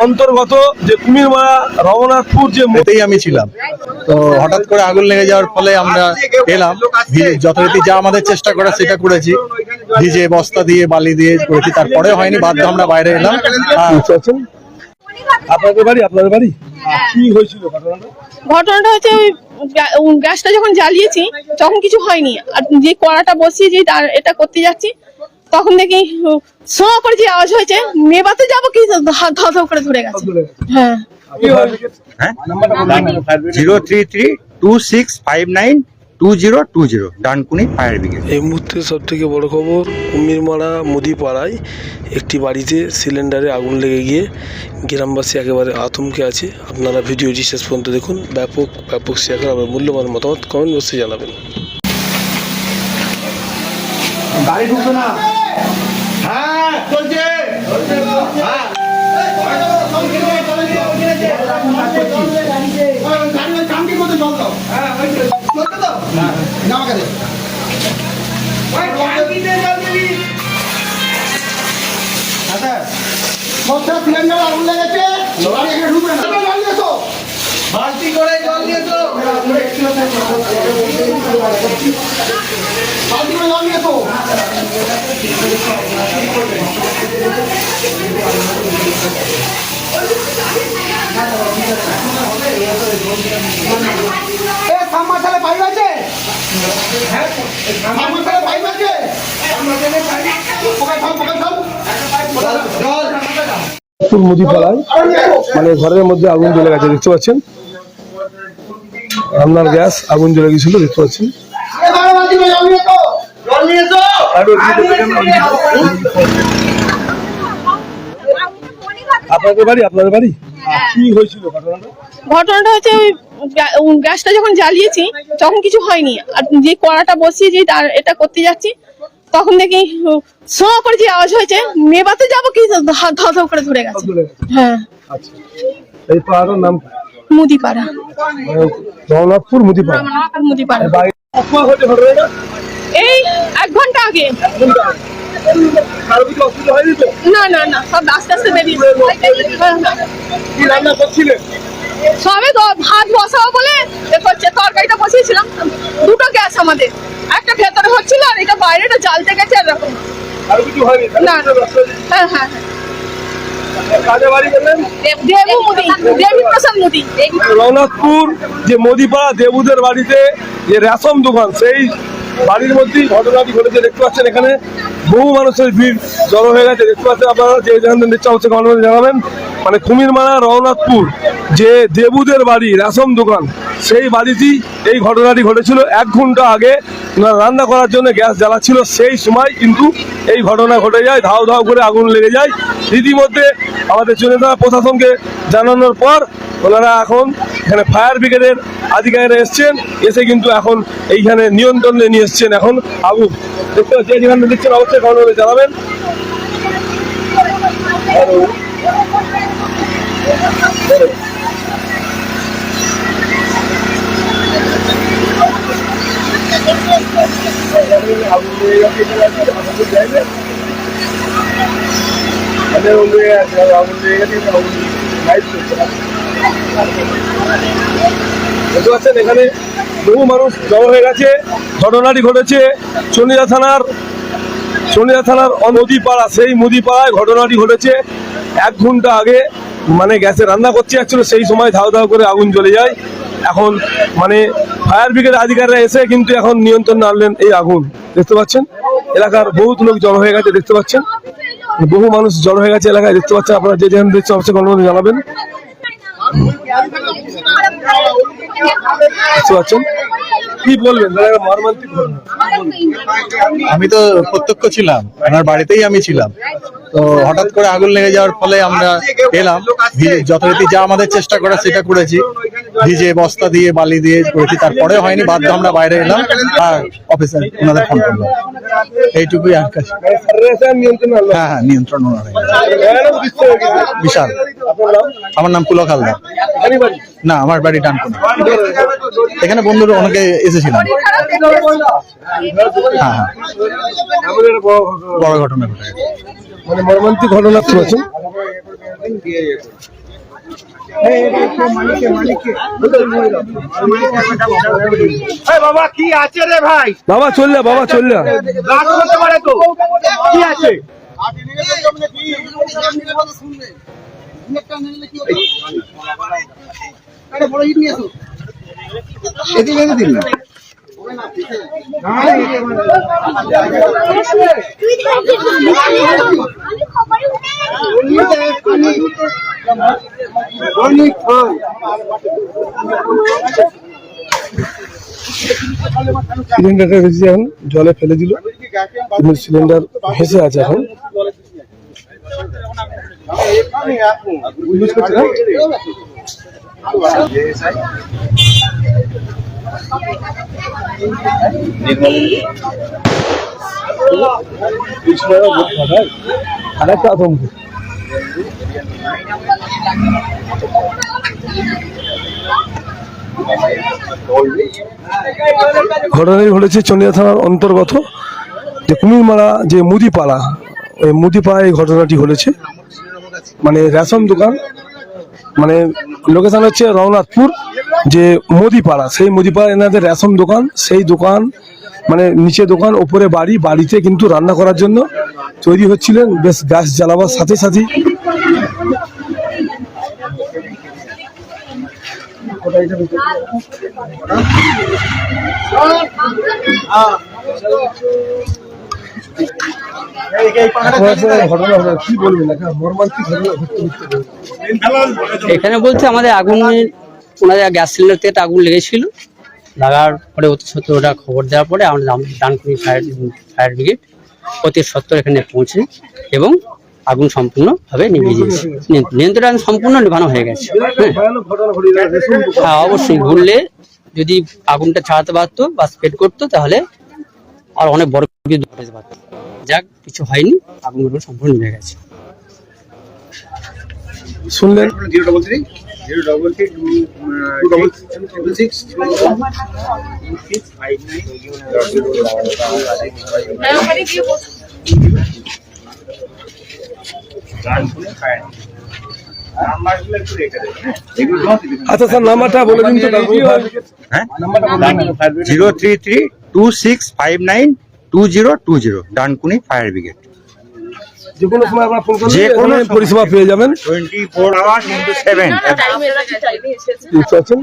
অন্তর্গত যে কুমিরমারা রঘুনাথপুর যে এতেই আমি ছিলাম। তো হঠাৎ করে আগুন লেগে যাওয়ার ফলে আমরা এলাম যথারীতি যা আমাদের চেষ্টা করা সেটা করেছি। ভিজে বস্তা দিয়ে বালি দিয়ে করেছি তারপরে হয়নি বাধ্য আমরা বাইরে এলাম। আর আপনাদের বাড়ি আপনাদের বাড়ি? কি হয়েছিল ঘটনাটা? ঘটনাটা হচ্ছে ওই গ্যা- গ্যাসটা যখন জ্বালিয়েছি তখন কিছু হয়নি। আর যে কড়াটা বসিয়ে যে তার এটা করতে যাচ্ছি তখন দেখি স করে যে আওয়াজ হয়েছে মেবাতে যাব কি ধা ধা করে ধরে গেছে। হ্যাঁ। হ্যাঁ। Zero three three two six five nine two zero two zero Dankuni fire brigade. এই মুহূর্তে সব থেকে বড় খবর কুমিরমারা মুদিপাড়ায় একটি বাড়িতে সিলিন্ডারে আগুন লেগে গিয়ে গ্রামবাসী একেবারে আতঙ্কে আছে। আপনারা ভিডিওটি শেষ পর্যন্ত দেখুন। ব্যাপক ব্যাপক শেয়ার করে আপনার মূল্যবান মতামত কমেন্ট বক্সে জানাবেন। সিলিন্ডার আগুন লেগেছে। এখানে ঢুকবে না। বালতি করে জল এসো বালতি করে জল জল। ফুল মুদিপাড়ায় মানে ঘরের মধ্যে আগুন জ্বলে গেছে, দেখতে পাচ্ছেন? রান্নার গ্যাস আগুন জ্বলে গেছিল দেখতে পাচ্ছেন। আপনাদের বাড়ি আপনাদের বাড়ি? কি হয়েছিল ঘটনাটা? ঘটনাটা হচ্ছে ওই গ্যাসটা যখন জ্বালিয়েছি তখন কিছু হয়নি। আর যে কড়াটা বসিয়ে যে তার এটা করতে যাচ্ছি তখন দেখি স করে যে আওয়াজ হয়েছে মেবাতে যাব কি ধা ধা করে ধরে গেছে। হ্যাঁ। আচ্ছা। এই পাহাড়ের নাম? মুদিপাড়া। জগন্নাথপুর মুদিপাড়া। মুদিপাড়া। এই এক ঘণ্টা আগে। না না না সব আস্তে আস্তে হ্যাঁ, হ্যাঁ। করছিলেন সবে ভাত বসাবো বলে করছে তরকারিটা বসিয়েছিলাম। দুটো গ্যাস আমাদের। একটা ভেতরে হচ্ছিল আর এটা বাইরেটা জ্বালতে গেছে এরকম। না। হ্যাঁ হ্যাঁ। রঘুনাথপুর, যে মোদিপাড়া দেবুদের বাড়িতে যে রেশম দোকান, সেই বাড়ির মধ্যেই ঘটনাটি ঘটেছে, দেখতে পাচ্ছেন এখানে বহু মানুষের ভিড় জড়ো হয়ে গেছে, দেখতে পাচ্ছেন আপনারা, যে যেখান থেকে দেখতে হচ্ছে জানাবেন। মানে কুমিরমারা রঘুনাথপুর যে দেবুদের বাড়ি, রেশম দোকান, সেই বাড়িতেই এই ঘটনাটি ঘটেছিল। এক ঘণ্টা আগে রান্না করার জন্য গ্যাস জ্বালাচ্ছিল। সেই সময় কিন্তু এই ঘটনা ঘটে যায়, ধাও ধাও করে আগুন লেগে যায়। রীতিমধ্যে আমাদের চুনেদা প্রশাসনকে জানানোর পর ওনারা এখন এখানে ফায়ার ব্রিগেডের আধিকারিকরা এসছেন। এসে কিন্তু এখন এইখানে নিয়ন্ত্রণে নিয়ে এসছেন এখন আগুন দেখতে যেখানে দেখছেন, অবশ্যই খবর জানাবেন। লেগে গেছে, এখানে? বহু মানুষ জড়ো হয়ে গেছে ঘটনাটি ঘটেছে চন্ডিদা থানার চন্ডিদা থানার নদীপাড়া সেই মুদিপাড়ায় ঘটনাটি ঘটেছে। এক ঘণ্টা আগে মানে গ্যাসে রান্না করতে যাচ্ছিল, সেই সময় ধাও ধাও করে আগুন জ্বলে যায়। এখন মানে ফায়ার ব্রিগেড আধিকারিকরা এসে কিন্তু এখন নিয়ন্ত্রণ আনলেন এই আগুন। দেখতে পাচ্ছেন? এলাকার বহুত লোক জড়ো হয়ে গেছে, দেখতে পাচ্ছেন? বহু মানুষ জড়ো হয়ে গেছে এলাকায়, দেখতে পাচ্ছেন? আপনারা যে যেখানে দেখছেন, অবশ্যই গণমাধ্যমে জানাবেন। দেখতে পাচ্ছেন? কি বলবেন? মর্মান্তিক আমি তো প্রত্যক্ষ ছিলাম, আমার বাড়িতেই আমি ছিলাম। তো হঠাৎ করে আগুন লেগে যাওয়ার ফলে আমরা এলাম। যথারীতি যা আমাদের চেষ্টা করা সেটা করেছি। ভিজে বস্তা দিয়ে, বালি দিয়ে করেছি। তারপরে হয়নি, বাধ্য আমরা বাইরে এলাম। অফিসার ওনাদের ফোন করলাম এইটুকুই আর হ্যাঁ হ্যাঁ নিয়ন্ত্রণ। বিশাল। আমার নাম পুলক হালদার। না, আমার বাড়ি ডানকুনি। এখানে বন্ধুরা অনেকে এসেছিলাম হ্যাঁ হ্যাঁ। বড় ঘটনা। ঘটে। মানে মর্মান্তিক ঘটনা শুনেছেন বাবা কি আছে রে ভাই? বাবা চল বাবা চল যা পারে তো। কি আছে? আরে বড় ইট নিয়ে সিলিন্ডারটা ভেসে এখন জলে ফেলে দিল। কিন্তু সিলিন্ডার ভেসে আছে এখন? আরেকটা আতঙ্ক। ঘটনাটি ঘটেছে চন্ডিয়া থানার অন্তর্গত যে কুমিরমারা যে মুদিপাড়া, ওই মুদিপাড়ায় এই ঘটনাটি ঘটেছে। মানে রেশন দোকান মানে লোকেশন হচ্ছে রঘুনাথপুর, যে মুদিপাড়া, সেই মুদিপাড়া এনাদের রেশন দোকান, সেই দোকান মানে নিচে দোকান, ওপরে বাড়ি, বাড়িতে কিন্তু রান্না করার জন্য তৈরি হচ্ছিলেন। বেশ গ্যাস জ্বালাবার সাথে সাথেই এখানে বলতে আমাদের আগুনের ওনাদের গ্যাস সিলিন্ডার থেকে আগুন লেগেছিল। লাগার পরে অতি সত্তর ওটা খবর দেওয়ার পরে আমরা ডানকুনি ফায়ার ফায়ার ব্রিগেড অতি সত্তর এখানে পৌঁছে এবং আগুন সম্পূর্ণভাবে নিভিয়ে দিয়েছে। নিয়ন্ত্রণ- নিয়ন্ত্রণ সম্পূর্ণ নেভানো হয়ে গেছে। হ্যাঁ হ্যাঁ অবশ্যই ঘুরলে যদি আগুনটা ছাড়াতে পারতো বা স্প্রেড করতো তাহলে আর অনেক বড় কিছু ঘটাতে পারতো। যাক কিছু হয়নি আগুনগুলো সম্পূর্ণ নিভে গেছে। শুনলেন? Zero double three zero double three two double triple six five আচ্ছা স্যার নাম্বারটা বলে দিন তো। হ্যাঁ? Zero three three two six five nine two zero two zero Dankuni fire brigade যে কোনো সময় আপনার ফোন করলে যে কোনো পরিষেবা পেয়ে যাবেন। Twenty four hours into seven বুঝতে পারছেন